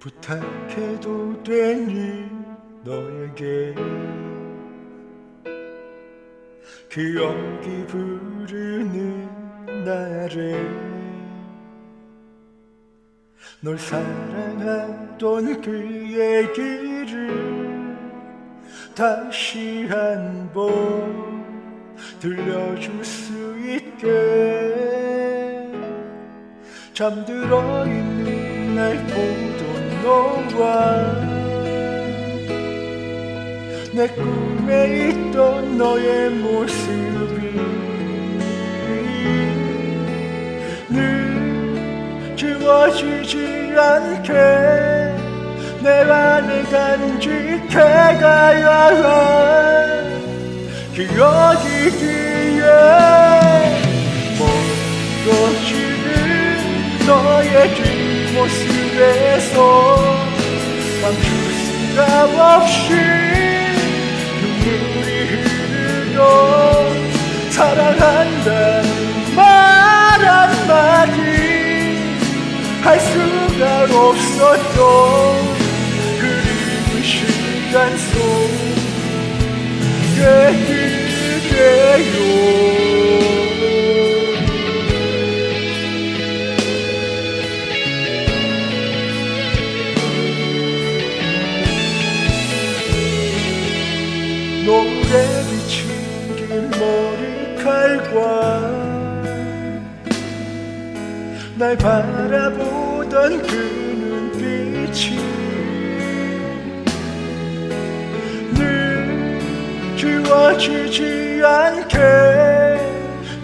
부탁해도 되니 너에게? 기억이 부르는 나를 널 사랑하던 그 얘기를 다시 한 번 들려줄 수 있게. 잠들어 있는 날 보던 너와 내 꿈에 있던 너의 모습이 늘 지워지지 않게 내 안을 간직해가야 할 기억이기에 멀어지는 너의 뒷 모습에서 멈출 수가 없이 눈물이 흐르고 사랑한다는 말 한마디 할 수가 없었던 그리운 시간 속에 그대요 머리칼과 날 바라보던 그 눈빛이 늘 지워지지 않게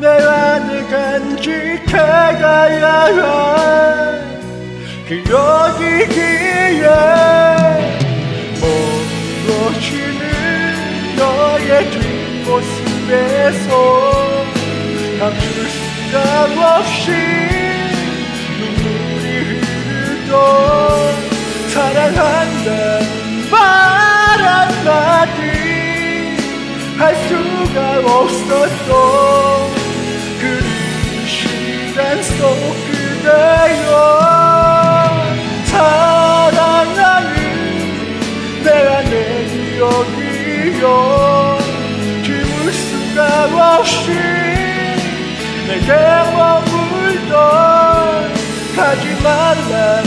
내 안을 간직해가야 할 기억이기에 멀어지는 너의 뒷모습에서 감출 수가 없이 눈물이 흐르던 사랑한다는 말 한마디 할 수가 없었던 그리 시간 속 그대여 사랑하는 내 안에 기억이여. 지울 수가 없이 하지 말라.